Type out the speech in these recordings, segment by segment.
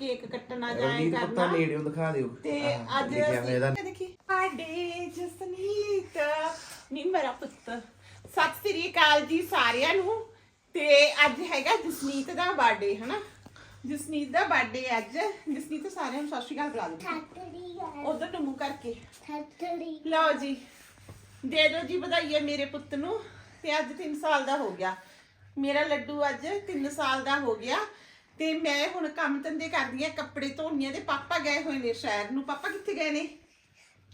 Cake ਕੱਟਣਾ ਜਾਏ ਰਵਨੀਤ ਪੁੱਤਾਂ ਕਰਨਾ। ਨੇੜਿਓਂ ਦਿਖਾ ਦਿਓ। ਤੇ ਆਹ, ਅੱਜ ਲਿਖਿਆ ਹੋਇਆ ਇਹਦਾ। ਅਸੀਂ ਦੇਖੀ ਸਾਡੇ ਜਸਨੀਤ। ਨੀ ਮੇਰਾ ਪੁੱਤ। ਸਤਿ ਸ੍ਰੀ ਅਕਾਲ ਜੀ ਸਾਰਿਆਂ ਨੂੰ। ਤੇ ਅੱਜ ਹੈਗਾ ਜਸਨੀਤ ਦਾ ਬਰਥਡੇ ਹਨਾ? ਜਸਨੀਤ ਦਾ ਬਰਥਡੇ ਅੱਜ। ਜਸਨੀਤ ਸਾਰਿਆਂ ਨੂੰ ਸਤਿ ਸ੍ਰੀ ਅਕਾਲ ਬੁਲਾ ਦਿਓ। ਉਧਰ ਨੂੰ ਮੂੰਹ ਕਰਕੇ। ਲਓ ਜੀ। ਦੇ ਦਿਓ ਜੀ ਵਧਾਈਏ ਮੇਰੇ ਪੁੱਤ ਨੂੰ। ਤੇ ਅੱਜ 3 ਸਾਲ ਦਾ ਹੋ ਗਿਆ। ਮੇਰਾ ਲੱਡੂ ਅੱਜ 3 ਸਾਲ ਦਾ ਹੋ ਗਿਆ। ਤੇ ਮੈਂ ਹੁਣ ਕੰਮ ਧੰਦੇ ਕਰਦੀ ਆ ਕੱਪੜੇ ਧੋਣੀ ਆ ਤੇ ਪਾਪਾ ਗਏ ਹੋਏ ਨੇ ਸ਼ਹਿਰ ਨੂੰ। ਪਾਪਾ ਕਿੱਥੇ ਗਏ ਨੇ?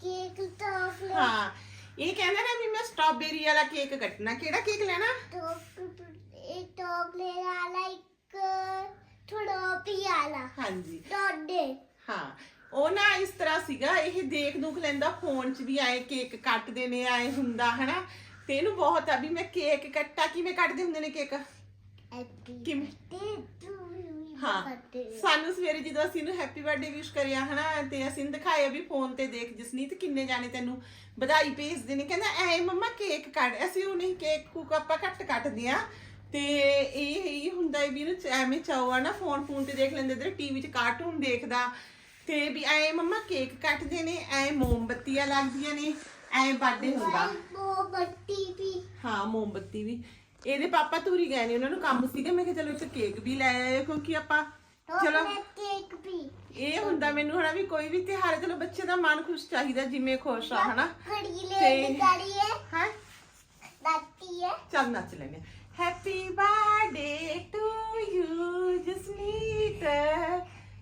ਕੇਕ ਟੌਪ ਲੈ। ਹਾਂ ਇਹ ਕਹਿੰਦਾ ਨਾ ਵੀ ਮੈਂ ਸਟ੍ਰਾਬੇਰੀ ਵਾਲਾ ਕੇਕ ਕੱਟਣਾ। ਕਿਹੜਾ ਕੇਕ ਲੈਣਾ? ਟੌਪ ਇੱਕ ਟੌਪ ਲੈ ਆਲਾ ਇੱਕ ਥੋੜਾ ਪਿਆਲਾ ਹਾਂਜੀ। ਟੋਡੇ ਹਾਂ ਉਹ ਨਾ ਇਸ ਤਰ੍ਹਾਂ ਸੀਗਾ ਇਹ ਦੇਖ ਦੁਖ ਲੈਂਦਾ ਫੋਨ 'ਚ ਵੀ ਆਏ ਕੇਕ ਕੱਟਦੇ ਨੇ ਆਏ ਹੁੰਦਾ ਹਨਾ? ਤੇ ਇਹਨੂੰ ਬਹੁਤ ਆ ਵੀ ਮੈਂ ਕੇਕ ਕੱਟਾ ਕਿਵੇਂ ਕੱਟਦੇ ਹੁੰਦੇ ਨੇ ਕੇਕ? ਕਿਵੇਂ? ਤੂੰ ਹਾਂ। ਸਾਨੂੰ ਸਵੇਰੇ ਜਦੋਂ ਅਸੀਂ ਇਹਨੂੰ ਹੈਪੀ ਬਰਥਡੇ ਵਿਸ਼ ਕਰਿਆ ਹਨਾ ਤੇ ਅਸੀਂ ਦਿਖਾਇਆ ਵੀ ਫੋਨ ਤੇ ਦੇਖ ਜਸਨੀਤ ਕਿੰਨੇ ਜਾਣੇ ਤੈਨੂੰ ਵਧਾਈ ਭੇਜਦੇ ਨੇ। ਕਹਿੰਦਾ ਐ ਮੰਮਾ ਕੇਕ ਕੱਟ ਅਸੀਂ ਉਹ ਨਹੀਂ ਕੇਕ ਕੂਕ ਆਪਾਂ ਘੱਟ ਕੱਟਦੇ ਆ ਤੇ ਇਹ ਇਹ ਹੁੰਦਾ ਹੈ ਵੀ ਇਹਨੂੰ ਚ- ਐਵੇਂ ਚਾਓ ਆ ਨਾ ਫੋਨ ਫੋਨ ਤੇ ਦੇਖ ਲੈਂਦੇ ਤੇ ਟੀਵੀ 'ਚ ਕਾਰਟੂਨ ਦੇਖਦਾ। ਤੇ ਵੀ ਐ ਮੰਮਾ ਕੇਕ ਕੱਟਦੇ ਨੇ ਐ ਮੋਮਬੱਤੀਆਂ ਲੱਗਦੀਆਂ ਨੇ ਐ ਬਰਥਡੇ ਹੁੰਦਾ। ਉਹ ਬੱਤੀ ਵੀ। ਹਾਂ ਮੋਮਬੱਤੀ ਵੀ। ਇਹਦੇ ਪਾਪਾ ਧੂਰੀ ਗਏ ਨੇ ਉਹਨਾਂ ਨੂੰ ਕੰਮ ਸੀਗਾ ਮੈਂ ਕਿਹਾ ਚਲੋ ਇੱਕ ਕੇਕ ਵੀ ਲੈ ਆਏ ਕਿਉਂਕਿ ਆਪਾਂ ਚਲੋ। ਕੇਕ ਵੀ। ਇਹ ਹੁੰਦਾ ਮੈਨੂੰ ਹਨਾ ਵੀ ਕੋਈ ਵੀ ਤਿਉਹਾਰ ਹੈ, ਚਲੋ ਬੱਚੇ ਦਾ ਮਨ ਖੁਸ਼ ਚਾਹੀਦਾ ਜਿਵੇਂ ਖੁਸ਼ ਆ ਹਨਾ। ਖੜੀ ਲੈ ਤੇ- ਗਾੜੀ ਹੈ। ਹੈ। ਦਾਤੀ ਹੈ। ਚੱਲ ਨੱਚ ਲੈਨੇ happy birthday to you Jasmeet.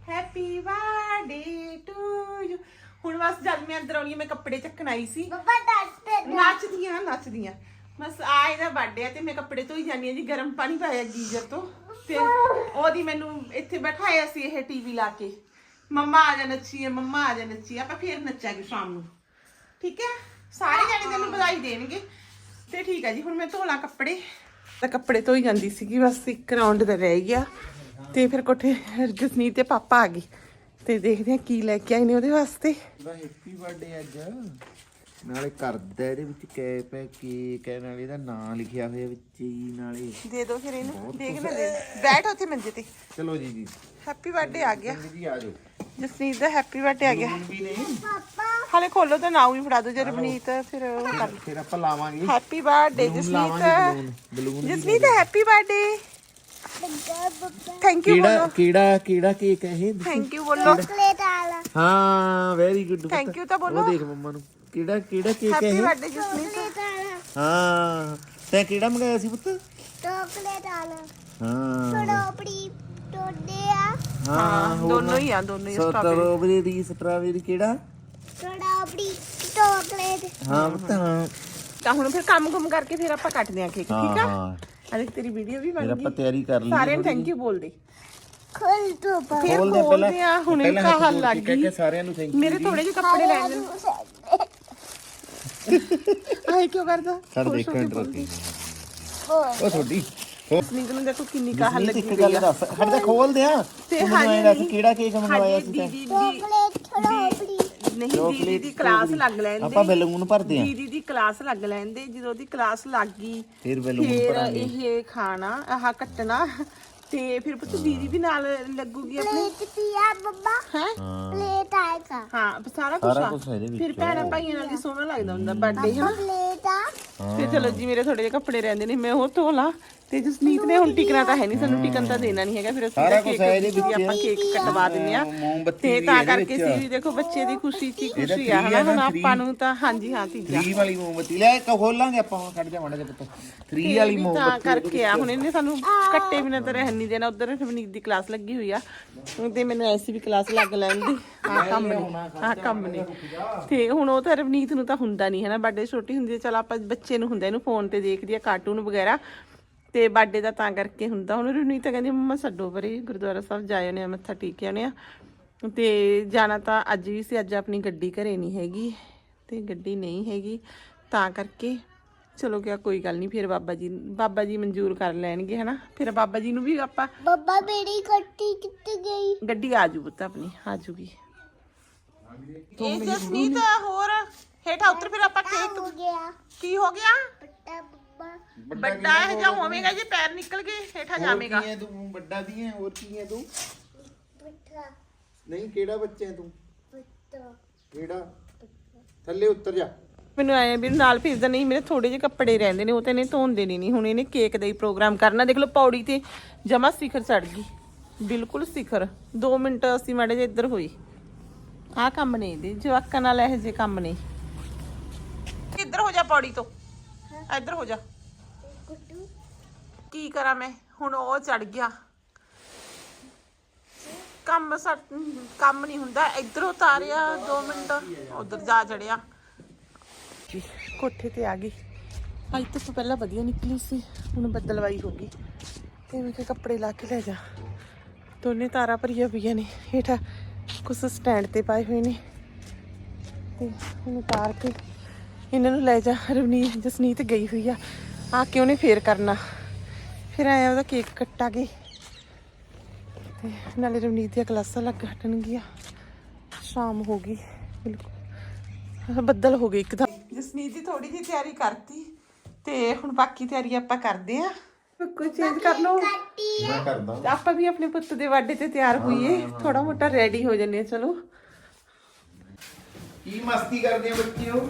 Happy birthday to you ਹੁਣ ਬਸ ਜਦ ਮੈਂ ਅੰਦਰ ਆਉਣੀ ਮੈਂ ਕੱਪੜੇ ਚੱਕਣ ਆਈ ਸੀ। ਬੱਬਾ ਦੱਸ ਨੱਚਦੀਆਂ ਨੱਚਦੀਆਂ ਬਸ ਆ ਇਹਦਾ ਬਰਥਡੇ ਆ ਤੇ ਮੈਂ ਕੱਪੜੇ ਧੋਈ ਜਾਂਦੀ ਆ ਜੀ, ਗਰਮ ਪਾਣੀ ਪਾਇਆ ਗੀਜ਼ਰ ਤੋਂ। ਤੇ ਉਹਦੀ ਮੈਨੂੰ ਇੱਥੇ ਬਿਠਾਇਆ ਸੀ ਇਹ ਟੀਵੀ ਲਾ ਕੇ। ਮੰਮਾ ਆ ਜਾ ਨੱਚੀਏ ਮੰਮਾ ਆ ਜਾ ਨੱਚੀਏ ਆਪਾਂ ਫੇਰ ਨੱਚਾਂਗੇ ਸ਼ਾਮ ਨੂੰ। ਠੀਕ ਹੈ? ਸਾਰੇ ਜਣੇ ਤੈਨੂੰ ਵਧਾਈ ਦੇਣਗੇ। ਤੇ ਠੀਕ ਹੈ ਜੀ, ਹੁਣ ਮੈਂ ਧੋਲਾਂ ਕੱਪੜੇ। ਤਾਂ ਕੱਪੜੇ ਧੋਈ ਜਾਂਦੀ ਸੀਗੀ, ਬਸ ਇੱਕ ਰਾਉਂਡ ਦਾ ਰਹਿ ਗਿਆ। ਤੇ ਫਿਰ ਕੋਠੇ ਜਸਨੀਤ ਤੇ ਪਾਪਾ ਆ ਗਏ। ਤੇ ਦੇਖਦੇ ਆ ਕੀ ਲੈ ਕੇ ਆਏ ਨੇ ਉਹਦੇ ਵਾਸਤੇ। ਹੈਪੀ ਬਰਥਡੇ ਅੱਜ। ਨਾਲੇ ਕਰਦਾ ਇਹਦੇ ਵਿੱਚ ਕੈਪ ਹੈ ਕੇਕ ਹੈ ਨਾਲੇ ਇਹਦਾ ਨਾਮ ਲਿਖਿਆ ਹੋਇਆ ਵਿੱਚ ਹੀ ਨਾਲੇ। ਦੇ ਦੋ ਫਿਰ ਇਹਨੂੰ ਦੇਖ ਲੈ ਦੇ। ਬੈਠ ਉੱਥੇ ਮੰਜੇ ਤੇ। ਚਲੋ ਜੀ ਜੀ। ਹੈਪੀ ਬਰਥਡੇ ਆ ਗਿਆ। ਸਿੰਘ ਜੀ ਆ ਜਾਓ। ਜਸਨੀਤ ਦਾ ਹੈਪੀ ਬਰਥਡੇ ਆ ਗਿਆ। ਵੀ ਨਹੀਂ ਪਾਪਾ। ਹਾਲੇ ਖੋਲੋ ਤਾਂ ਨਾਉ ਵੀ ਫੜਾ ਦਿਓ ਜੇ ਰਵਨੀਤ ਫਿਰ ਉਹ ਕਰ। ਫਿਰ ਆਪਾਂ ਲਾਵਾਂਗੇ। ਹੈਪੀ ਬਰਥਡੇ ਬਲੂਨ ਲਾਵਾਂਗੇ Jasneet balloon Jasneet happy birthday thank you ਬੋਲੋ। ਕਿਹੜਾ ਕਿਹੜਾ ਕੇਕ ਹੈ ਇਹ? ਥੈਂਕ ਯੂ ਬੋਲੋ। ਚੋਕਲੇਟ ਆਲਾ ਹਾਂ ਵੈਰੀ ਗੁੱਡ Thank you ਤਾਂ ਬੋਲੋ। ਉਹ ਦੇਖ ਮੰਮਾ ਨੂੰ। ਕਿਹੜਾ ਕਿਹੜਾ ਕੇਕ ਹੈ ਹੈਪੀ ਇਹ? ਬਰਥਡੇ ਚੋਕਲੇਟ ਆਲਾ ਹਾਂ। ਤੈਂ ਕਿਹੜਾ ਮੰਗਾਇਆ ਸੀ ਪੁੱਤ? ਚੋਕਲੇਟ ਆਲਾ ਹਾਂ। ਆਪਣੀ ਟੋਡੇ ਆ। ਹਾਂ ਹੋਰ ਦੋਨੋਂ ਹੀ ਆ ਦੋਨੋਂ ਹੀ ਸਟ੍ਰਾਬੇਰੀ। ਸਟ੍ਰਾਬੇਰੀ ਸਟ੍ਰਾਬੇਰੀ ਕਿਹੜਾ? ਆਪਣੀ ਚੋਕਲੇਟ ਹਾਂ ਪੁੱਤ ਹਾਂ। ਤਾਂ ਹੁਣ ਫਿਰ ਕੰਮ ਕੁਮ ਕਰਕੇ ਫਿਰ ਆਪਾਂ ਕੱਟਦੇ ਆ ਕੇਕ ਠੀਕ ਆ? ਹਾਂ। ਅਰੇ ਤੇਰੀ ਵੀਡੀਓ ਵੀ ਫਿਰ ਬਣ ਆਪਾਂ ਗਈ। ਤਿਆਰੀ ਕਰ ਲਈ ਸਾਰਿਆਂ ਨੂੰ ਥੈਂਕ ਯੂ ਬੋਲਦੇ। ਖੋਲ ਦੋ ਪਾ ਫਿਰ ਖੋਲਦੇ ਆ ਬੋਲਦੇ ਆ ਹੁਣੇ ਪਹਿਲਾਂ ਹੱਥ ਕਾਹਲ ਜੋੜ ਲੱਗ ਕੇ ਕਹਿ ਗਈ। ਕੇ ਸਾਰਿਆਂ ਨੂੰ ਥੈਂਕ ਯੂ ਮੇਰੇ ਥੋੜੇ ਜਿਹੇ ਕੱਪੜੇ ਲੈ ਲੈ ਆਏ ਕਿਉਂ ਕਰਦਾ? ਸਰ ਖੁਸ਼ ਦੇਖ ਹੋ ਕੇ ਕੰਟਰ ਬੋਲਦੀ। ਉਹ ਤੁਹਾਡੀ। ਹੋ ਜਸਨੀਤ ਨੂੰ ਦੇਖੋ ਕਿੰਨੀ ਕਾਹਲ ਜਸਮੀਤ ਲੱਗੀ ਇੱਕ ਗੱਲ ਦੱਸ। ਹਟ ਜਾ ਖੋਲ ਦਿਆਂ ਤੇ ਤੂੰ ਮੈਨੂੰ ਐਂ ਦੱਸ ਕਿਹੜਾ ਕੇਕ ਮੰਗਵਾਇਆ ਸੀ ਤੈਂ? ਦੀਦੀ ਦੀ ਚੋਕਲੇਟ ਨਹੀਂ ਦੀਦੀ ਦੀ ਕਲਾਸ ਲੱਗ ਲੈਂਦੇ। ਆਪਾਂ ਬੈਲੂਨ ਭਰਦੇ ਆ ਦੀਦੀ ਦੀ ਕਲਾਸ ਲੱਗ ਲੈਂਦੇ ਜਦੋਂ ਉਹਦੀ ਕਲਾਸ ਲੱਗ ਗਈ ਫਿਰ ਬੈਲੂਨ ਫਿਰ ਭਰਾਂਗੇ। ਇਹ ਖਾਣਾ ਆਹ ਕੱਟਣਾ ਤੇ ਫਿਰ ਪੁੱਤ ਦੀਦੀ ਵੀ ਨਾਲ ਲੱਗੂਗੀ ਆਪਣੀ। ਪਲੇਟ ਪਿਆ ਬੱਬਾ। ਹੈ? ਪਲੇਟ ਆਏਗਾ ਹਾਂ ਸਾਰਾ ਕੁਝ ਸਾਰਾ ਆ ਕੁਝ ਇਹਦੇ ਫਿਰ ਵਿੱਚ। ਭੈਣਾਂ ਭਾਈਆਂ ਨਾਲ ਵੀ ਸੋਹਣਾ ਲੱਗਦਾ ਹੁੰਦਾ ਬਰਥਡੇ ਹਨਾ? ਪਲੇਟ ਆ। ਤੇ ਚਲੋ ਜੀ ਮੇਰੇ ਥੋੜੇ ਜਿਹੇ ਕੱਪੜੇ ਰਹਿੰਦੇ ਨੇ ਮੈਂ ਉਹ ਧੋ ਲਾਂ। ਤੇ ਜਸਨੀਤ ਨੇ ਹੁਣ ਟਿਕਣਾ ਤਾਂ ਹੈ ਨਹੀਂ ਸਾਨੂੰ ਟਿਕਣ ਤਾਂ ਦੇਣਾ ਨਹੀਂ ਹੈਗਾ ਫਿਰ ਅਸੀਂ ਸਾਰਾ ਕੁਛ ਹੈ ਇਹਦੇ ਵਿੱਚ। ਆਪਾਂ ਕੇਕ ਕਟਵਾ ਦਿੰਦੇ ਆ। ਮੋਮਬੱਤੀ ਤੇ ਤਾਂ ਕਰਕੇ। ਸੀ ਵੀ ਦੇਖੋ ਬੱਚੇ ਦੀ ਖੁਸ਼ੀ ਚ ਹੀ ਖੁਸ਼ੀ ਆ ਹਨਾ? ਹੁਣ ਆਪਾਂ। ਨੂੰ ਤਾਂ ਹਾਂਜੀ ਹਾਂ ਤੀਜਾ 3 ਵਾਲੀ ਮੋਮਬੱਤੀ। ਲੈ ਇੱਕ ਖੋਲਾਂਗੇ ਆਪਾਂ ਹੁਣ ਖੜ ਜਾ ਮਾੜਾ ਜਿਹਾ ਪੁੱਤ। 3 ਵਾਲੀ ਵੀ ਤਾਂ ਮੋਮਬੱਤੀ ਕਰਕੇ ਆ ਹੁਣ ਇਹਨੇ ਸਾਨੂੰ ਕੱਟੇ ਬਿਨਾਂ ਤਾਂ ਰਹਿਣ ਨਹੀਂ ਦੇਣਾ। ਉਧਰ ਰਵਨੀਤ ਦੀ ਕਲਾਸ ਲੱਗੀ ਹੋਈ ਆ। ਤੇ ਮੈਨੂੰ ਐਸੀ ਵੀ ਕਲਾਸ ਲੱਗ ਲੈਂਦੀ ਆ ਕੰਮ ਨਹੀਂ ਆ ਕੰਮ ਨਹੀਂ। ਤੇ ਹੁਣ ਉਹ ਤਾਂ ਰਵਨੀਤ ਨੂੰ ਤਾਂ ਹੁੰਦਾ ਨਹੀਂ ਹੈ ਨਾ ਬਰਥਡੇ ਛੋਟੀ ਹੁੰਦੀ ਹੈ ਚਲ ਆਪਾਂ ਬੱਚੇ ਨੂੰ ਹੁੰਦਾ ਇਹਨੂੰ ਫੋਨ ਤੇ ਦੇਖਦੀ ਆ ਕਾਰਟੂਨ ਵਗੈਰਾ। ਤੇ ਬਰਥਡੇ ਦਾ ਤਾਂ ਕਰਕੇ ਹੁੰਦਾ। ਹੁਣ ਰਵਨੀਤ ਤਾਂ ਕਹਿੰਦੀ ਮੰਮਾ ਛੱਡੋ ਪਰੇ ਗੁਰਦੁਆਰਾ ਸਾਹਿਬ ਜਾਏ ਨੇ ਮੱਥਾ ਟੇਕ ਆਉਣੇ ਆ ਤੇ ਜਾਣਾ ਤਾਂ ਅੱਜ ਵੀ ਸੀ ਅੱਜ ਆਪਣੀ ਗੱਡੀ ਘਰੇ ਨਹੀਂ ਹੈਗੀ ਤੇ ਗੱਡੀ ਨਹੀਂ ਹੈਗੀ। ਤਾਂ ਕਰਕੇ ਚਲੋ ਕਿਆ ਕੋਈ ਗੱਲ ਨਹੀਂ ਫਿਰ ਬਾਬਾ ਜੀ ਬਾਬਾ ਜੀ ਮਨਜ਼ੂਰ ਕਰ ਲੈਣਗੇ ਹਨਾ? ਫਿਰ ਬਾਬਾ ਜੀ ਨੂੰ ਵੀ ਆਪਾਂ ਬੱਬਾ ਮੇਰੀ ਕੱਟੀ ਕਿੱਥੇ ਗਈ? ਗੱਡੀ ਆ ਜੂ ਪੁੱਤ ਆਪਣੀ ਆ ਜੂਗੀ। ਇਹ ਜਸਮੀਤ ਹੋਰ ਹੇਠਾਂ ਉੱਤਰ ਫਿਰ ਆਪਾਂ ਕੇਕ ਹੋ ਗਿਆ। ਕੀ ਹੋ ਗਿਆ? ਵੱਡਾ ਇਹ ਜਾਂ ਹੋਵੇਗਾ ਜੇ ਪੈਰ ਨਿਕਲ ਗਏ ਹੇਠਾਂ ਜਾਵੇਗਾ। ਕੀ ਹੈ ਤੂੰ? ਵੱਡਾ ਵੀ ਹੈ? ਹੋਰ ਕੀ ਹੈ ਤੂੰ? ਬੱਟਾ ਨਹੀਂ ਕਿਹੜਾ ਬੱਚਾ ਹੈ ਤੂੰ? ਪੁੱਤ ਕਿਹੜਾ? ਥੱਲੇ ਉੱਤਰ ਜਾ। ਮੈਨੂੰ ਆਏ ਵੀ ਨਾਲ ਭੇਜਦਾ ਨਹੀਂ ਮੇਰੇ ਥੋੜੇ ਜਿਹੇ ਕੱਪੜੇ ਰਹਿੰਦੇ ਨੇ ਉਹ ਤੇ ਇਹਨੇ ਧੋਂਦੇ ਨਹੀਂ ਨਹੀਂ ਹੁਣ ਇਹਨੇ ਕੇਕ ਦਾ ਹੀ ਪ੍ਰੋਗਰਾਮ ਕਰਨਾ। ਦੇਖ ਲਓ ਪੌੜੀ ਤੇ ਜਮਾ ਸਿਖਰ ਚੜ ਗਈ। ਬਿਲਕੁਲ ਸਿਖਰ। 2 ਮਿੰਟ ਅਸੀਂ ਮਾੜੇ ਜਿਹੇ ਇੱਧਰ ਹੋਈ। ਆਹ ਕੰਮ ਨੇ ਇਹਦੇ ਜਵਾਕਾਂ ਨਾਲ ਇਹੋ ਜਿਹੇ ਕੰਮ ਨੇ। ਇੱਧਰ ਹੋ ਜਾ ਪੌੜੀ ਤੋਂ। ਇੱਧਰ ਹੋ ਜਾ। ਗੁੱਡੂ। ਕੀ ਕਰਾਂ ਮੈਂ? ਹੁਣ ਉਹ ਚੜ ਗਿਆ। ਕੰਮ ਸਾ ਕੰਮ ਨਹੀਂ ਹੁੰਦਾ। ਇੱਧਰ ਉਤਾਰਿਆ 2 ਮਿੰਟ। ਉਧਰ ਜਾ ਚੜਿਆ। ਕੋਠੇ ਤੇ ਆ ਗਈ। ਅੱਜ ਤੋਂ ਪਹਿਲਾਂ ਵਧੀਆ ਨਿਕਲੀ ਸੀ। ਹੁਣ ਬੱਦਲਵਾਈ ਹੋ ਗਈ। ਤੇ ਮੈਂ ਕਿਹਾ ਕੱਪੜੇ ਲਾ ਕੇ ਲੈ ਜਾ। ਦੋਨੇ ਤਾਰਾਂ ਭਰੀਆਂ ਪਈਆਂ ਨੇ। ਹੇਠਾਂ ਕੁਛ ਸਟੈਂਡ ਤੇ ਪਾਏ ਹੋਏ ਨੇ। ਤੇ ਹੁਣ ਉਤਾਰ ਕੇ ਇਹਨਾਂ ਨੂੰ ਲੈ ਜਾ ਰਵਨੀਤ ਜਸਨੀਤ ਗਈ ਹੋਈ ਆ। ਆ ਕੇ ਉਹਨੇ ਫੇਰ ਕਰਨਾ? ਫਿਰ ਆਇਆ ਉਹਦਾ ਕੇਕ ਕੱਟਾਂਗੇ ਤੇ ਨਾਲੇ ਰਵਨੀਤ ਦੀਆਂ ਕਲਾਸਾਂ ਲੱਗ ਹਟਣਗੀਆਂ। ਸ਼ਾਮ ਹੋ ਗਈ ਬਿਲਕੁਲ। ਬੱਦਲ ਹੋ ਗਏ ਇੱਕਦਮ। ਜਸਨੀਤ ਦੀ ਥੋੜੀ ਜਿਹੀ ਤਿਆਰੀ ਕਰਤੀ ਤੇ ਹੁਣ ਬਾਕੀ ਤਿਆਰੀ ਆਪਾਂ ਕਰਦੇ ਆ। ਕੋਈ ਚੇਂਜ ਕਰ ਲਓ। ਮੈਂ ਕਰਦਾ। ਆਪਾਂ ਵੀ ਆਪਣੇ ਪੁੱਤ ਦੇ ਵਾਡੇ ਤੇ ਤਿਆਰ ਹੋਈਏ। ਥੋੜਾ ਮੋਟਾ ਰੈਡੀ ਹੋ ਜੰਨੇ ਚਲੋ। ਕੀ ਮਸਤੀ ਕਰਦੇ ਆ ਬੱਚਿਓ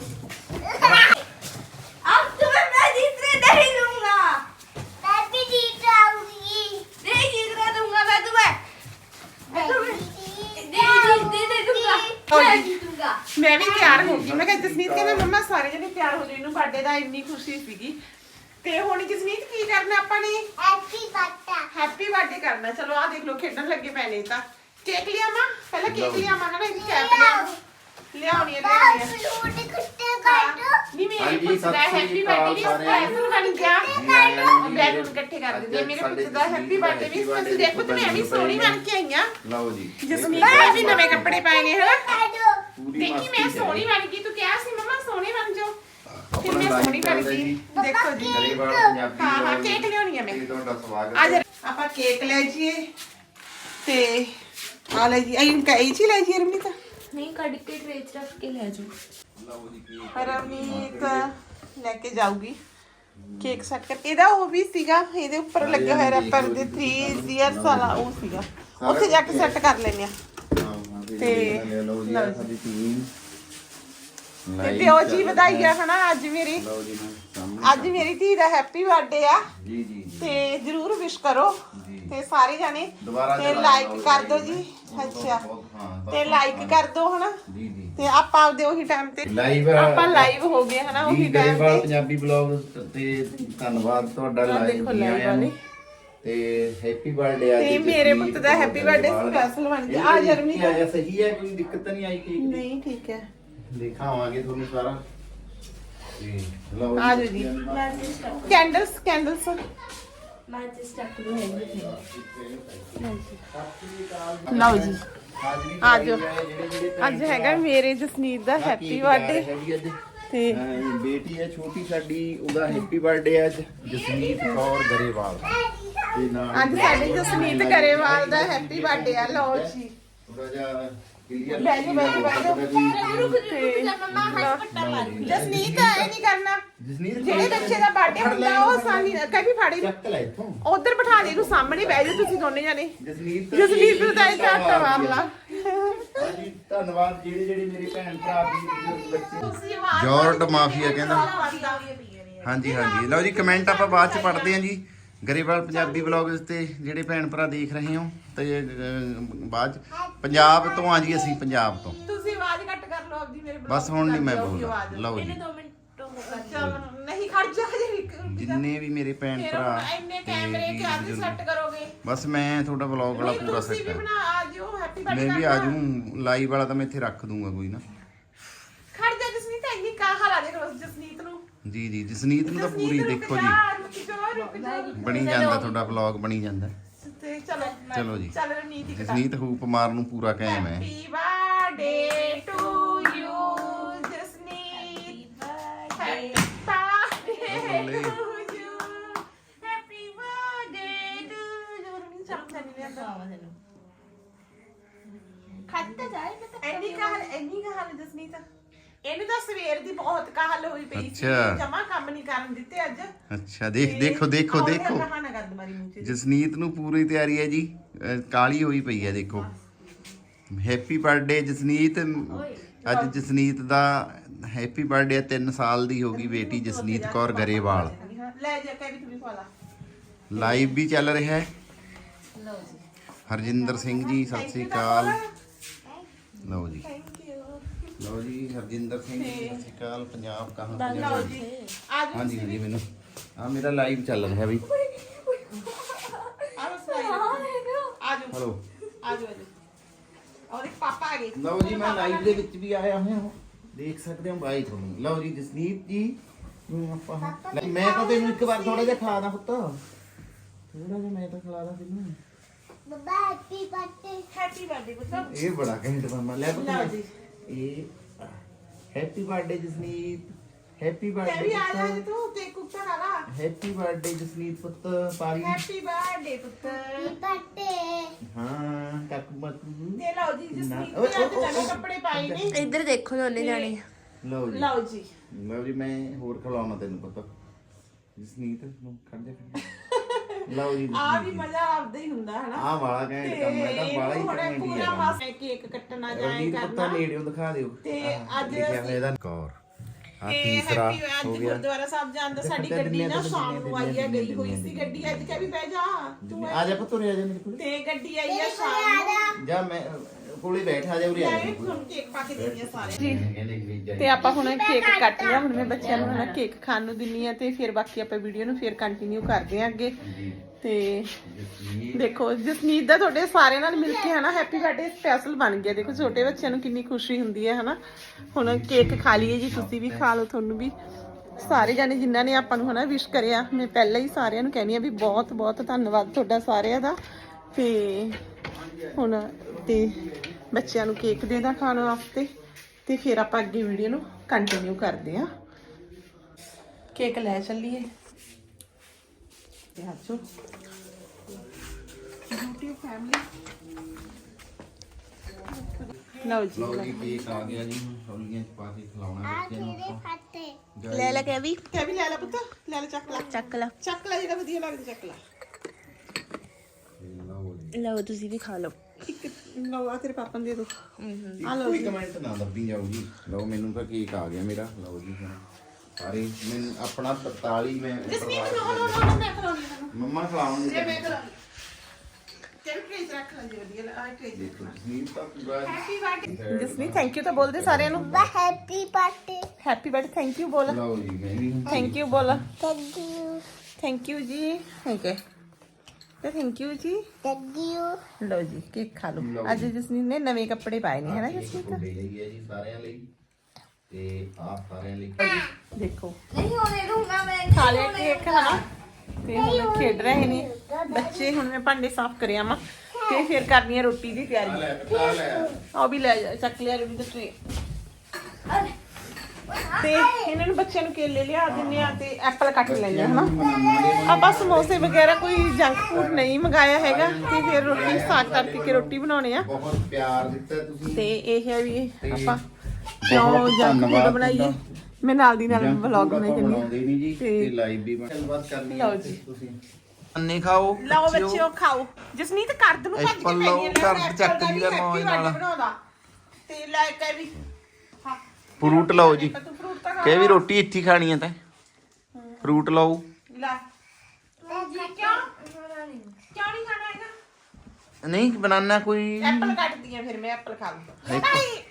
अब तुम्हें मैं जीतने नहीं दूंगा ਮੈਂ ਵੀ ਜੀਤ ਆਉਂਗੀ नहीं जीतने दूंगा मैं तुम्हें मैं तुम्हें नहीं जीतने नहीं दूंगा मैं जीतूंगा ਮੈਂ ਵੀ ਤਿਆਰ ਹੋ ਗਈ ਮੈਂ ਕਿਹਾ ਜਸਨੀਤ ਕਹਿੰਦਾ ਮੰਮਾ ਸਾਰੇ ਜਣੇ ਤਿਆਰ ਹੋ ਜਾਓ ਇਹਨੂੰ ਬਰਥਡੇ ਦਾ ਇੰਨੀ ਖੁਸ਼ੀ ਸੀਗੀ ਤੇ ਹੁਣ ਜਸਨੀਤ ਕੀ ਕਰਨਾ ਆਪਾਂ ਨੇ ਹੈਪੀ ਬਰਥਡੇ ਹੈਪੀ ਬਰਥਡੇ ਕਰਨਾ ਚਲੋ ਆਹ ਦੇਖ ਲਓ ਖੇਡਣ ਲੱਗੇ ਪਏ ਨੇ ਇਹ ਤਾਂ ਕੇਕ ਲਿਆਵਾਂ ਪਹਿਲਾਂ ਕੇਕ ਲਿਆਵਾਂ ਨਾ ਇਹਦੀ ਕੈਪ ਲਿਆਵਾਂ ਲਿਆਉਣੀ ਹੈ ਲਿਆਉਣੀ ਹੈ ਫਲੂਟ ਕੁੱਤੇ ਕੱਟੋ ਨਹੀਂ ਮੇਰੇ ਹਾਂਜੀ, ਪੁੱਤ ਦਾ ਸਤਿ ਹੈਪੀ ਸ੍ਰੀ ਬਰਥਡੇ ਵੀ ਅਕਾਲ ਸਾਰਿਆਂ ਸਪੈਸ਼ਲ ਬਣ ਗਿਆ ਨੂੰ। ਬੈਲੂਨ ਇਕੱਠੇ ਕਰ ਦਿੰਦੇ ਆ। ਮੇਰੇ ਪੁੱਤ ਦਾ ਹੈਪੀ ਬਰਥਡੇ ਵੀ ਸਪੈਸ਼ਲ ਦੇਖੋ ਤੇ ਮੈਂ ਵੀ ਸੋਹਣੀ ਬਣ ਕੇ ਆਈ ਆ ਲਓ ਜੀ ਜਸਮੀਤ ਨੇ ਵੀ ਨਵੇਂ ਕੱਪੜੇ ਪਾਏ ਨੇ ਹਨਾ ਕੱਟੋ ਪੂਰੀ ਦੇਖੀ ਮਸਤੀ ਮੈਂ ਚ ਸੋਹਣੀ ਬਣ ਗਈ ਤੂੰ ਕਿਹਾ ਸੀ ਮਮਾ ਸੋਹਣੀ ਬਣ ਜਾਓ ਫਿਰ ਆਪਣਾ ਮੈਂ ਲਾਈਵ ਸੋਹਣੀ ਬਣ ਚੱਲਦਾ ਗਈ ਜੀ। ਦੇਖੋ ਜੀ ਗਰੀਬਾਂ ਪੰਜਾਬੀ ਹਾਂ, ਹਾਂ, ਲੋਕ ਕੇਕ ਲਿਆਉਣੀ ਆ ਮੈਂ। ਜੀ, ਤੁਹਾਡਾ ਸਵਾਗਤ ਅੱਜ ਆਪਾਂ ਕੇਕ ਲੈ ਜੀਏ ਤੇ ਆ ਲੈ ਜੀ ਅਈਂ ਕਹੀ ਚੀ ਲੈ ਜੀ ਰਮਨੀਤ नहीं ਨਹੀਂ ਕੱਢ ਕੇ ਟ੍ਰੇ 'ਚ ਰੱਖ ਕੇ ਲੈ ਜਾਓ। ਹਰਮੀਤ ਲੈ ਕੇ ਜਾਊਗੀ। ਕੇਕ ਸੈੱਟ ਕਰ ਇਹਦਾ ਉਹ ਵੀ ਸੀਗਾ ਇਹਦੇ ਉੱਪਰ ਲੱਗਿਆ ਹੋਇਆ ਰੈਪਰ ਦੇ 3 ਇਅਰਸ ਵਾਲਾ ਉਹ ਸੀਗਾ। ਉੱਥੇ ਜਾ ਕੇ ਸੈੱਟ ਕਰ ਲੈਣੇ ਆ ਤੇ ਲਓ ਜੀ ਸਾਡੀ ਟੀਮ ਤੇ ਪਿਓ ਜੀ ਵਧਾਈ ਆ ਹਨਾ ਅੱਜ ਮੇਰੀ। ਲਓ ਜੀ ਮੈਂ ਸਾਹਮਣੇ ਅੱਜ ਮੇਰੀ ਧੀ ਦਾ ਹੈਪੀ ਬਰਥਡੇ ਆ। ਜੀ ਜੀ ਜੀ। ਤੇ ਜਰੂਰ ਵਿਸ਼ ਕਰੋ। ਜੀ। ਤੇ ਸਾਰੇ ਜਾਣੇ ਦੁਬਾਰਾ ਤੇ ਲਾਈਕ ਕਰ। ਦਿਓ ਜੀ। ਅੱਛਾ। ਬਹੁਤ- ਹਾਂ ਤੇ ਲਾਈਕ ਕਰ ਦਿਓ ਹਨਾ। ਜੀ ਜੀ। ਤੇ ਆਪਾਂ ਆਪਦੇ ਉਹੀ ਟਾਈਮ ਤੇ ਲਾਈਵ ਆਪਾਂ ਲਾਈਵ ਹੋ ਗਏ ਹਨਾ ਉਹੀ ਟਾਈਮ ਗਰੇਵਾਲ ਤੇ। ਪੰਜਾਬੀ ਬਲੌਗ ਤੇ ਧੰਨਵਾਦ ਤੁਹਾਡਾ ਆਹ ਲਾਈਵ ਦੇਖੋ live ਵਾਲੀ। ਤੇ ਹੈਪੀ ਬਰਥਡੇ ਅੱਜ ਤੇ ਮੇਰੇ ਪੁੱਤ ਦਾ happy birthday special ਬਣ ਗਿਆ। ਆ ਜੀ ਜਰਮਨੀ ਕੀ ਆਇਆ ਸਹੀ ਹੈ ਕੋਈ ਦਿੱਕਤ ਤਾਂ ਨਹੀਂ ਆਈ ਕੇਕ ਦੀ? ਨਹੀਂ ਠੀਕ ਹੈ। ਦਿਖਾਵਾਂਗੇ ਤੁਹਾਨੂੰ ਸਾਰਾ। ਜੀ ਲਓ ਆ ਜਾਓ ਜੀ। ਮੈਂ just stuck- ਕੈਂਡਲਸ ਕੈਂਡਲਸ ਮੈਂ just stuck to everything. ਲਓ ਜੀ। ਹਾਜ਼ਰੀ ਆ ਜਾਓ। ਅੱਜ ਹੈਗਾ ਮੇਰੇ ਜਸਨੀਤ ਦਾ ਹੈਪੀ ਬਰਥਡੇ ਤੇ ਬੇਟੀ ਹੈ ਛੋਟੀ ਸਾਡੀ ਉਹਦਾ ਹੈਪੀ ਬਰਥਡੇ ਹੈ ਅੱਜ। ਜਸਮੀਤ ਕੌਰ ਗਰੇਵਾਲ। ਤੇ ਨਾਲ ਅੱਜ ਸਾਡੇ ਜਸਨੀਤ ਗਰੇਵਾਲ ਦਾ ਹੈਪੀ ਬਰਥਡੇ ਆ ਲਓ ਜੀ। ਥੋੜਾ ਜਿਹਾ ਕਲੀਅਰ ਜਸਨੀਤ ਇਹ ਨਹੀਂ ਕਰਨਾ। ਜਸਨੀਤ ਜਿਹੜੇ ਬੱਚੇ ਦਾ ਬਰਥਡੇ ਹੁੰਦਾ ਉਹ ਸਾਨੀ ਕभी ਫਾੜੀ ਚੱਕ ਲੈ ਇੱਥੋਂ। ਉਧਰ ਬਿਠਾ ਦੇ ਇਹਨੂੰ ਸਾਹਮਣੇ ਬਹਿ ਜਾਓ ਤੁਸੀਂ ਦੋਨੇ ਜਾਨੇ ਜਸਨੀਤ ਜਸਨੀਤ ਨੂੰ ਤਾਂ ਇਹ ਝੱਟ ਮਾਰ ਲਾ। ਹਾਂਜੀ ਧੰਨਵਾਦ। ਜਿਹੜੇ ਜਿਹੜੇ ਮੇਰੇ ਭੈਣ ਭਰਾ ਵੀ ਬੱਚੇ ਤੁਸੀਂ ਆਵਾਜ਼ ਜੋਰਡ ਮਾਫੀਆ ਕਹਿੰਦਾ। ਹਾਂਜੀ ਹਾਂਜੀ। ਲਓ ਜੀ ਕਮੈਂਟ ਆਪਾਂ ਬਾਅਦ ਚ ਪੜ੍ਹਦੇ ਹਾਂ ਜੀ। ਗਰੇਵਾਲ ਪੰਜਾਬੀ ਵਲੌਗਸ ਤੇ ਜਿਹੜੇ ਭੈਣ ਭਰਾ ਦੇਖ ਰਹੇ ਹੋ ਤੇ ਅਹ, ਬਾਅਦ 'ਚ- ਪੰਜਾਬ ਤੋਂ ਆ ਜੀ ਅਸੀਂ ਪੰਜਾਬ ਤੋਂ। ਤੁਸੀਂ ਆਵਾਜ਼ ਘੱਟ ਕਰ ਲਓ ਆਪਦੀ ਮੇਰੇ ਬਸ ਹੁਣ ਨਹੀਂ ਮੈਂ ਬੋਲਦਾ। ਲਓ ਜੀ। ਜਿੰਨੇ ਵੀ ਮੇਰੇ ਭੈਣ ਭਰਾ ਬਸ ਮੈਂ ਤੁਹਾਡਾ ਵਲੌਗ ਵਾਲਾ ਪੂਰਾ ਸੈੱਟ ਵੀ ਮੈਂ ਵੀ ਆਜੂ ਲਾਈਵ ਵਾਲਾ ਤਾਂ ਮੈਂ ਇੱਥੇ ਰੱਖ ਦੂੰਗਾ ਕੋਈ ਨਾ। ਜੀ ਜੀ ਜਸਨੀਤ ਨੂੰ ਤਾਂ ਪੂਰੀ ਦੇਖੋ ਜੀ ਰੁਕ ਜਾ ਬਣੀ ਜਾਂਦਾ ਤੁਹਾਡਾ ਵਲੌਗ ਬਣੀ ਜਾਂਦਾ। ਤੇ ਚਲੋ ਮੈਂ- ਚਲੋ ਜੀ। ਚਲ ਰਣਨੀਤੀ ਕਟਾ। ਜਸਨੀਤ ਹੂਪ ਮਾਰ ਨੂੰ ਪੂਰਾ ਕਾਇਮ ਹੈ। Happy birthday to you Jasneet happy birthday to you happy birthday to you Raman ਚਾਹ ਚਾਹ ਨਹੀਂ ਲੈਂਦਾ ਖਾਤਾ ਜਾਏ ਮੈਂ ਤਾਂ ਐਨੀ ਕਾ ਹਾਲ ਐਨੀ ਕਾ ਹਾਲ ਹੈ ਜਸਨੀਤ ਇਹਨੂੰ ਤਾਂ ਸਵੇਰ ਦੀ ਬਹੁਤ ਕਾਹਲ ਹੋਈ ਪਈ ਸੀ ਅੱਛਾ। ਜਮਾ ਕੰਮ ਨਹੀਂ ਕਰਨ ਦਿੱਤੇ ਅੱਜ। ਅੱਛਾ ਦੇਖ ਦੇਖੋ ਦੇਖੋ ਦੇਖੋ। ਕਹਾਣਾ ਕਰ ਦਮਾਰੀ ਮੂੰਹ ਚ ਜਸਨੀਤ ਨੂੰ ਪੂਰੀ ਤਿਆਰੀ ਹੈ ਜੀ ਅਹ ਕਾਲੀ ਹੋਈ ਪਈ ਹੈ ਦੇਖੋ। Happy birthday Jasneet. ਅੱਜ ਜਸਨੀਤ ਦਾ ਹੈਪੀ ਬਰਥਡੇ 3 ਸਾਲ ਦੀ ਹੋ ਗਈ ਬੇਟੀ ਜਸਨੀਤ ਕੌਰ ਗਰੇਵਾਲ। ਲੈ ਜਾ ਕੇ ਵੀ ਤੂੰ ਵੀ ਪਾ ਲਾ। ਲਾਈਵ ਵੀ ਚੱਲ ਰਿਹਾ ਹੈ। ਹਰਜਿੰਦਰ ਸਿੰਘ ਜੀ ਸਤਿ ਸ੍ਰੀ ਅਕਾਲ। ਲਓ ਜੀ। ਲਓ ਜੀ ਹਰਜਿੰਦਰ ਸਿੰਘ ਜੀ ਸਤਿ ਸ੍ਰੀ ਅਕਾਲ ਪੰਜਾਬ ਕਹਾਂ ਲਓ ਪੰਜਾਬ ਜੀ। ਹਾਂਜੀ ਹਾਂਜੀ ਮੈਨੂੰ। ਆ ਮੇਰਾ ਲਾਈਵ ਚੱਲ ਰਿਹਾ ਬਈ ਆ ਲੋ ਸਲਾਈ ਆ ਜਾ ਹਲੋ। ਆ ਜਾ। ਔਰ ਇੱਕ ਪਾਪਾ ਆ ਗਏ। ਲਓ ਜੀ ਮੈਂ ਲਾਈਵ ਦੇ ਵਿੱਚ ਵੀ ਆਇਆ ਹੋਇਆ। ਹਾਂ ਦੇਖ ਸਕਦੇ ਹੋ ਬਾਈ ਤੁਹਾਨੂੰ। ਲਓ ਜੀ ਜਸਨੀਤ ਜੀ। ਨੂੰ ਆਪਾਂ ਲੈ, ਮੈਂ ਤਾਂ ਤੈਨੂੰ ਇੱਕ ਵਾਰ ਥੋੜਾ ਜਿਹਾ ਖਿਲਾ ਦਾਂ ਪੁੱਤ। ਥੋੜਾ ਜਿਹਾ ਮੈਂ ਤਾਂ ਖਿਲਾ ਦਾਂ ਤੈਨੂੰ। ਬੱਬਾ ਹੈਪੀ ਬਰਥਡੇ ਹੈਪੀ ਬਰਥਡੇ ਪੁੱਤ। ਇਹ ਬੜਾ ਘੈਂਟ ਬੰਮਾ ਲੈ ਪੁੱਤ। ਲਓ ਜੀ। ਇਹ ਹੈਪੀ ਬਰਥਡੇ ਜਸਨੀਤ ਹੈਪੀ ਵੀ ਆ ਜਾ ਬਰਥਡੇ ਜੀ ਤੂੰ ਤੇ ਕੁੱਤਾ ਲਾ। ਹੈਪੀ ਬਰਥਡੇ ਜਸਨੀਤ ਪੁੱਤ ਪਾਰੀ। ਹੈਪੀ ਬਰਥਡੇ ਪੁੱਤ। ਹੈਪੀ ਬਰਥਡੇ ਹਾਂ ਕਾਕੂ ਬਾਕੂ ਤੇ ਲਓ ਜੀ ਜਸਮੀਤ ਨਾ- ਨੇ ਅੱਜ ਨਵੇਂ ਕੱਪੜੇ ਪਾਏ ਨੇ। ਇੱਧਰ ਦੇਖੋ ਦੋਨੇ ਜਾਣੇ। ਲਓ ਜੀ। ਲਓ ਜੀ। ਲਓ ਜੀ ਮੈਂ ਹੋਰ ਖਿਲਾਉਣਾ ਤੈਨੂੰ ਪਤਾ। ਜਸਨੀਤ ਨੂੰ ਖੜ ਜਾ ਫਿਰ। ਲਓ ਜੀ ਆ ਵੀ ਮਜ਼ਾ ਆਪਦਾ ਹੀ ਹੁੰਦਾ ਹੈ ਨਾ ਆ ਵਾਲਾ ਘੈਂਟ ਕੰਮ ਹੈ ਤਾਂ ਵਾਲਾ ਹੀ ਘੈਂਟ ਹੀ ਪੂਰਾ ਮਾਸ ਕੇਕ ਕੱਟਣਾ ਜਾਏ ਰਣਜੀਤ ਪੁੱਤਾਂ ਕਰਨਾ। ਨੇੜਿਓਂ ਦਿਖਾ ਦਿਓ। ਤੇ ਅੱਜ ਇਹਦਾ ਕੌਰ। ਤੇ ਤੀਸਰਾ ਹੈਪੀ ਹੋ ਗਿਆ। ਗੁਰਦੁਆਰਾ ਸਾਹਿਬ ਜਾਣ ਦਾ ਤੇ ਸਾਡੀ ਗੱਡੀ ਨਾ ਸ਼ਾਮ ਨੂੰ ਆਈ ਦਿੰਦੇ ਗਈ ਹੋਈ ਸੀ। ਗੱਡੀ ਅੱਜ ਕਹਿ ਵੀ ਬਹਿ ਜਾ ਤੂੰ ਆ ਜਾ ਪੁੱਤ ਉਰੇ ਆ ਜਾ ਮੇਰੇ ਕੋਲ। ਤੇ ਗੱਡੀ ਆਈ ਆ ਸ਼ਾਮ ਨੂੰ। ਜਾ। ਮੈਂ ਕੋਲੇ ਬੈਠ ਆ ਜਾ ਉਰੇ ਆ ਜਾ। ਤੁਹਾਨੂੰ ਕੇਕ ਪਾ ਕੇ ਦੇਣੀ ਆ ਸਾਰੇ। ਤੇ ਆਪਾਂ ਹੁਣ ਕੇਕ ਕੱਟ ਲਿਆ ਹੁਣ ਮੈਂ ਬੱਚਿਆਂ ਨੂੰ ਹੁਣ ਕੇਕ ਖਾਣ ਨੂੰ ਦਿੰਨੀ ਆ ਤੇ ਫਿਰ ਬਾਕੀ ਆਪਾਂ ਵੀਡੀਓ ਨੂੰ ਫਿਰ ਕੰਟੀਨਿਊ ਕਰਦੇ ਆ ਅੱਗੇ। ਜੀ। ਤੇ ਦੇਖੋ ਜਸਨੀਤ ਦਾ ਤੁਹਾਡੇ ਸਾਰਿਆਂ ਨਾਲ ਮਿਲ ਕੇ ਹਨਾ ਹੈਪੀ ਬਰਥਡੇ ਸਪੈਸ਼ਲ ਬਣ ਗਿਆ। ਦੇਖੋ ਛੋਟੇ ਬੱਚਿਆਂ ਨੂੰ ਕਿੰਨੀ ਖੁਸ਼ੀ ਹੁੰਦੀ ਹੈ ਹਨਾ। ਹੁਣ ਕੇਕ ਖਾ ਲਈਏ ਜੀ ਤੁਸੀਂ ਵੀ ਖਾ ਲਓ ਤੁਹਾਨੂੰ ਵੀ। ਸਾਰੇ ਜਾਣੇ ਜਿਨ੍ਹਾਂ ਨੇ ਆਪਾਂ ਨੂੰ ਹਨਾ ਵਿਸ਼ ਕਰਿਆ ਮੈਂ ਪਹਿਲਾਂ ਹੀ ਸਾਰਿਆਂ ਨੂੰ ਕਹਿੰਦੀ ਆ ਵੀ ਬਹੁਤ ਬਹੁਤ ਧੰਨਵਾਦ ਤੁਹਾਡਾ ਸਾਰਿਆਂ ਦਾ। ਤੇ ਹੁਣ ਤੇ ਬੱਚਿਆਂ ਨੂੰ ਕੇਕ ਦੇ ਦਾਂ ਖਾਣ ਵਾਸਤੇ ਤੇ ਫਿਰ ਆਪਾਂ ਅੱਗੇ ਵੀਡੀਓ ਨੂੰ ਕੰਟੀਨਿਊ ਕਰਦੇ ਆ ਕੇਕ ਲੈ ਚੱਲੀਏ। ਤੇ ਆਜੋ ਬਿਊਟੀ ਫੈਮਿਲੀ ਲਓ ਜੀ ਲਓ ਜੀ ਕੇਕ ਆ ਗਿਆ ਜੀ ਹੁਣ ਛੋਲੀਆਂ ਚ ਪਾ ਕੇ ਖਿਲਾਉਣਾ ਆ ਬੱਚਿਆਂ ਨੂੰ ਤੇਰੇ ਆਪਾਂ ਫੱਟੇ ਲੈ ਲੈ ਕੇ ਵੀ ਕਹਿ ਵੀ ਲੈ ਲੈ ਪੁੱਤ ਲੈ ਲੈ ਚੱਕ ਲੈ ਚੱਕ ਲਾ ਚੱਕ ਲੈ ਜਿਹੜਾ ਵਧੀਆ ਲੱਗਦਾ ਚੱਕ ਲੈ ਲਓ ਜੀ ਲਓ ਤੁਸੀਂ ਵੀ ਖਾ ਲਓ ਇੱਕ ਲਓ ਆ ਤੇਰੇ ਪਾਪਾ ਨੂੰ ਦੇ ਦੋ ਆ ਲਓ ਕੋਈ ਜੀ ਕਮੈਂਟ ਨਾ ਦੱਬੀ ਜਾਊਗੀ ਲਓ ਮੈਨੂੰ ਤਾਂ ਕੇਕ ਆ ਗਿਆ ਮੇਰਾ ਲਓ ਜੀ ਹੁਣ ਸਾਰੇ ਮੈਨੂੰ ਆਪਣਾ 43 ਮੈਂ ਜਸਮੀਤ ਨੋ ਨੋ ਨੋ ਮੈਂ ਕਰਾਉਣੀ ਤੈਨੂੰ ਮੰਮਾ ਖਿਲਾਉਣਗੇ ਤੇ ਮੈਂ ਕਰਾਉਣੀ ਚੱਲ ਪਲੀਜ਼ ਰੱਖ ਲੈ ਜੀ ਵਧੀਆ ਆ ਟ੍ਰੇਸ ਦੇਖੋ ਜਸਨੀਤ ਤਾਂ ਪੂਰਾ happy birthday Jasmeet thank you ਤਾਂ ਬੋਲਦੇ ਸਾਰਿਆਂ ਨੂੰ। ਬੱਬਾ happy birthday happy birthday thank you ਬੋਲ। ਲਓ ਜੀ ਮੈਂ ਵੀ ਥੈਂਕ ਯੂ ਬੋਲ। ਥੈਂਕ ਯੂ ਥੈਂਕ ਯੂ ਜੀ। ਯੂ ਤੇ ਥੈਂਕ ਯੂ ਜੀ। ਥੈਂਕ ਯੂ ਲਓ ਜੀ ਕੇਕ ਖਾ ਲਓ। ਅੱਜ ਜਸਮੀਤ ਨੇ ਨਵੇਂ ਕੱਪੜੇ ਪਾਏ ਨੇ ਹੈ ਨਾ ਲਈ ਹੈ ਜੀ ਸਾਰਿਆਂ ਲਈ। ਤੇ ਆਪ ਸਾਰਿਆਂ ਲਈ ਦੇਖੋ। ਨਹੀਂ ਹੋਣੇ ਦੂੰਗਾ ਮੈਂ ਖਾ ਲਿਆ ਕੇਕ ਹਨਾ? ਤੇ ਹੁਣ ਖੇਡ ਰਹੇ ਨੇ। ਬੱਚੇ ਹੁਣ ਮੈਂ ਭਾਂਡੇ ਸਾਫ਼ ਕਰਿਆ ਮਾ ਤੇ ਫਿਰ ਕਰਨੀ ਆ ਰੋਟੀ ਦੀ ਤਿਆਰੀ। ਲੈ ਪਤਾ ਲੈ ਉਹ ਵੀ ਲੈ ਜਾ ਚੱਕ ਲਿਆ ਰਵਿੰਦਰ ਟ੍ਰੇ ਤੇ ਇਹਨਾਂ ਨੂੰ ਬੱਚਿਆਂ ਨੂੰ ਕੇਲੇ ਲਿਆ ਦਿੰਨੇ ਆ ਤੇ ਐਪਲ ਕੱਟ ਲੈਣੇ ਆ ਹਨਾ? ਆਪਾਂ ਸਮੋਸੇ ਵਗੈਰਾ ਕੋਈ ਜੰਕ ਫੂਡ ਨਹੀਂ ਮੰਗਾਇਆ ਹੈਗਾ ਤੇ ਫਿਰ ਰੋਟੀ ਸਾਗ ਤੜਕੇ ਕੇ ਰੋਟੀ ਬਣਾਉਣੇ ਆ। ਬਹੁਤ ਪਿਆਰ ਦਿੱਤਾ ਤੁਸੀਂ। ਤੇ ਇਹ ਹੈ ਵੀ ਤੇ ਆਪਾਂ ਕਿਉਂ? ਬਹੁਤ ਜੰਕ ਫੂਡ ਧੰਨਵਾਦ ਬਣਾਈਏ ਤੁਹਾਡਾ। ਮੈਂ ਨਾਲ ਦੀ ਨਾਲ ਜੰਕ ਫੂਡ ਵਲੌਗ ਆਪਾਂ ਬਣਾਈ ਬਣਾਉਂਦੇ ਜਾਂਦੀ ਨਹੀਂ ਜੀ ਤੇ- ਤੇ ਲਾਈਵ ਵੀ ਗੱਲਬਾਤ ਕਰਨੀ ਲਓ ਹੈ ਜੀ। ਤੁਸੀਂ। ਅੰਨੇ ਖਾਓ ਲਓ ਬੱਚਿਓ। ਖਾਓ। ਜਸਨੀਤ ਕਰਦ ਨੂੰ ਭੱਜ ਕੇ ਐਪਲ ਪੈ ਲਓ, ਗਈ ਕਰਦ ਚੱਕ ਲਈ ਦਾ ਮੌਜ ਨਾਲ। ਬਣਾਉਂਦਾ। ਤੇ ਲੈ ਕੇ ਵੀ ਹਾਂ। ਫਰੂਟ ਲਓ ਜੀ। ਕਹੇ ਵੀ ਰੋਟੀ ਇੱਥੇ ਖਾਣੀ ਹੈ ਤਾਂ। ਫਰੂਟ ਲਓ। ਲੈ। ਜੀ ਕਿਉਂ? ਕਿਉਂ ਨਹੀਂ ਖਾਣਾ ਹੈਗਾ? ਨਹੀਂ ਬਨਾਨਾ ਕੋਈ। ਐਪਲ ਕੱਟਦੀ ਆ ਫਿਰ ਮੈਂ ਐਪਲ ਖਾ ਲੂੰ ਭਾਈ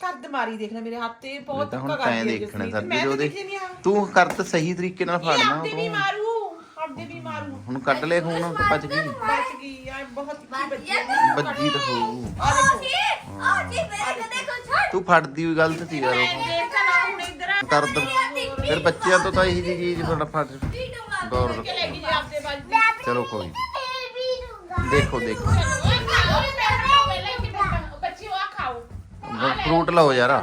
ਕਰਦ ਮਾਰੀ ਦੇਖਣਾ ਮੇਰੇ ਹੱਥ ਤੇ ਬਹੁਤ ਤਾਂ ਹੁਣ ਧੱਕਾ ਤੈਂ ਕਰਦੀ ਹੈ ਦੇਖਣਾ ਜਸਮੀਤ। ਸਰ ਮੈਂ ਜੀ ਤਾਂ ਉਹਦੇ ਦੇਖੀ ਨਹੀਂ ਆ। ਤੂੰ ਕਰ ਤਾਂ ਸਹੀ ਤਰੀਕੇ ਨਾਲ ਇਹ ਫੜਨਾ ਆਪਦੇ ਵੀ ਤੂੰ ਮਾਰੂ ਆਪਦੇ ਵੀ ਮਾਰੂ। ਹੁਣ ਕੱਢ ਲੈ ਖੂਨ ਤਾਂ ਬਚ ਗਈ। ਬਚ ਗਈ ਆ ਬਹੁਤ ਕੀ ਬੱਚੀ ਬੱਜੀ ਤਾਂ। ਹੋਊ। ਆ ਦੇਖੋ। ਜੀ ਆ ਜੀ ਮੇਰੇ ਕਦੇ ਕੋ ਛੱਡ। ਤੂੰ ਫੜਦੀ ਹੋਈ ਗਲਤ ਸੀ ਯਾਰ ਉਹ। ਦੇਖ ਹੁਣ ਇੱਧਰ ਆ। ਦੋ ਫਿਰ ਬੱਚਿਆਂ ਤੋਂ ਤਾਂ ਇਹੀ ਜਿਹੀ ਚੀਜ਼ ਵੀ ਦੂੰਗਾ ਗੌਰ ਕੇ ਰੱਖੋ। ਲੈ ਗਈ ਜੀ ਆਪਦੇ ਬਾਜੂ ਚਲੋ ਕੋਈ ਨੀ। ਦੇਖੋ ਦੇਖੋ। ਫਰੂਟ ਲਓ ਯਾਰ। ਆ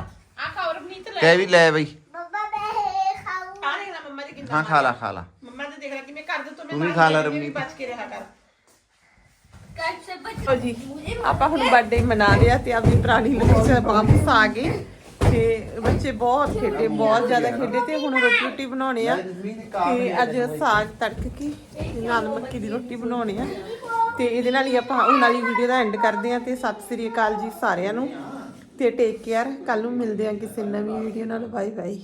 ਖਾਓ ਰਵਨੀਤ ਲੈ। ਕਹਿ ਵੀ ਲੈ ਬਈ। ਬੱਬਾ ਮੈਂ ਖਾਊ ਆ ਦੇਖ ਲੈ ਮੰਮਾ ਜੀ ਕਿੰਨਾ ਹਾਂ ਖਾ ਲਾ ਖਾ ਲਾ। ਮੰਮਾ ਦੇ ਦੇਖ ਲੈ ਕਿਵੇਂ ਕਰ ਦੋ ਤੂੰ ਵੀ ਖਾ ਲੈ ਰਵਨੀਤ ਰਵਨੀਤ। ਬਚ ਕੇ ਰਿਹਾ ਕਰ। ਕੱਟ ਸੇ ਬੱਚ ਲਓ ਜੀ ਆਪਾਂ ਹੁਣ ਬਰਥਡੇ ਮਨਾ ਲਿਆ ਤੇ ਆਪਣੀ ਪੁਰਾਣੀ ਲੋਕੇਸ਼ਨ ਵਾਪਸ ਆ ਗਏ। ਤੇ ਬੱਚੇ ਬਹੁਤ ਖੇਡੇ ਬਹੁਤ ਜ਼ਿਆਦਾ ਖੇਡੇ ਤੇ ਹੁਣ ਰੋਟੀ ਰੋਟੀ ਬਣਾਉਣੀ ਆ। ਤੇ ਅੱਜ ਸਾਗ ਤੜਕ ਕੇ ਤੇ ਨਾਲ ਮੱਕੀ ਦੀ ਰੋਟੀ ਬਣਾਉਣੀ ਆ। ਤੇ ਇਹਦੇ ਨਾਲ ਹੀ ਆਪਾਂ ਹੁਣ ਵਾਲੀ ਵੀਡੀਓ ਦਾ ਐਂਡ ਕਰਦੇ ਹਾਂ ਤੇ ਸਤਿ ਸ੍ਰੀ ਅਕਾਲ ਜੀ ਸਾਰਿਆਂ ਨੂੰ। ਤੇ ਟੇਕ ਕੇਅਰ ਕੱਲ ਨੂੰ ਮਿਲਦੇ ਹਾਂ ਕਿਸੇ ਨਵੀਂ ਵੀਡੀਓ ਨਾਲ ਬਾਏ ਬਾਏ